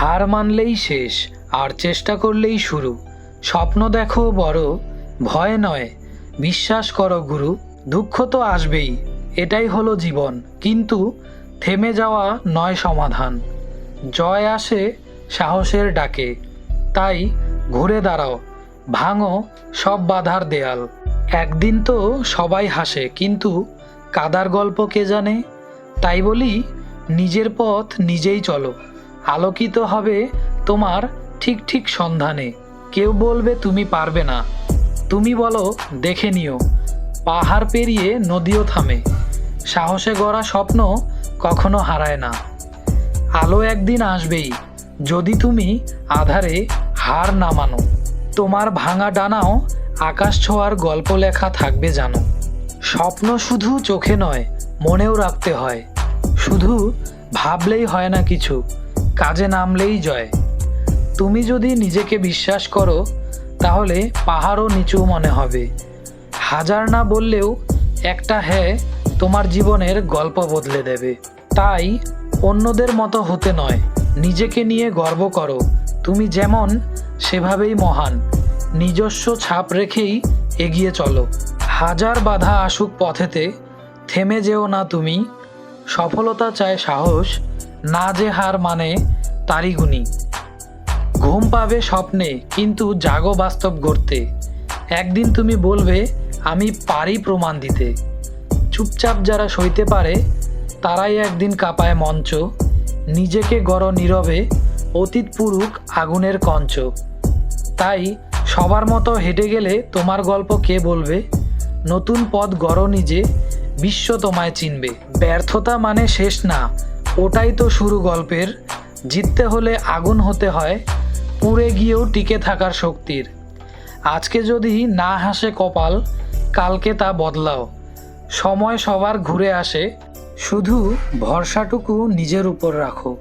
হার মানলেই শেষ, আর চেষ্টা করলেই শুরু। স্বপ্ন দেখো বড়, ভয় নয়। বিশ্বাস করো গুরু, দুঃখ তো আসবেই। এটাই হলো জীবন। কিন্তু থেমে যাওয়া নয় সমাধান। জয় আসে সাহসের ডাকে। তাই ঘুরে দাঁড়াও। ভাঙো সব বাধার দেয়াল। একদিন তো সবাই হাসে, কিন্তু কাদার গল্প কে জানে? তাই বলি, নিজের পথ নিজেই চলো। আলোকিত হবে তোমার ঠিক ঠিক সন্ধানে। কেউ বলবে, তুমি পারবে না। তুমি বলো, দেখে নিও। পাহাড় পেরিয়ে নদীও থামে। সাহসে গড়া স্বপ্ন কখনো হারায় না। আলো একদিন আসবেই, যদি তুমি আধারে হার না মানো। তোমার ভাঙা ডানাও আকাশ ছোঁয়ার গল্প লেখা থাকবে জানো। স্বপ্ন শুধু চোখে নয়, মনেও রাখতে হয়। শুধু ভাবলেই হয় না কিছু। কাজে নামলেই জয়। তুমি যদি নিজেকে বিশ্বাস করো, তাহলে পাহাড়ও নিচু মনে হবে। হাজার না বললেও একটা হ্যাঁ তোমার জীবনের গল্প বদলে দেবে। তাই অন্যদের মতো হতে নয়, নিজেকে নিয়ে গর্ব করো। তুমি যেমন, সেভাবেই মহান। নিজস্ব ছাপ রেখেই এগিয়ে চলো। হাজার বাধা আসুক পথেতে, থেমে যেও না তুমি। সফলতা চায় সাহস, না যে হার মানে তারই গুণী। ঘুম পাবে স্বপ্নে, কিন্তু জাগো বাস্তব গড়তে। একদিন তুমি বলবে, আমি পারি প্রমাণ দিতে। চুপচাপ যারা সইতে পারে, তারাই একদিন কাঁপায় মঞ্চ। নিজেকে গড় নীরবে, অতীত পুরুক আগুনের কঞ্চ। তাই সবার মতো হেঁটে গেলে তোমার গল্প কে বলবে? নতুন পথ গড় নিজে বিশ্ব তোমায় চিনবে। ব্যর্থতা মানে শেষ না। ওটাই তো শুরু গল্পের। জিততে হলে আগুন হতে হয়, পুড়ে গিয়েও টিকে থাকার শক্তির। আজকে যদি না হাসে কপাল, কালকে তা বদলাও। সময় সবার ঘুরে আসে, শুধু ভরসাটুকু নিজের উপর রাখো।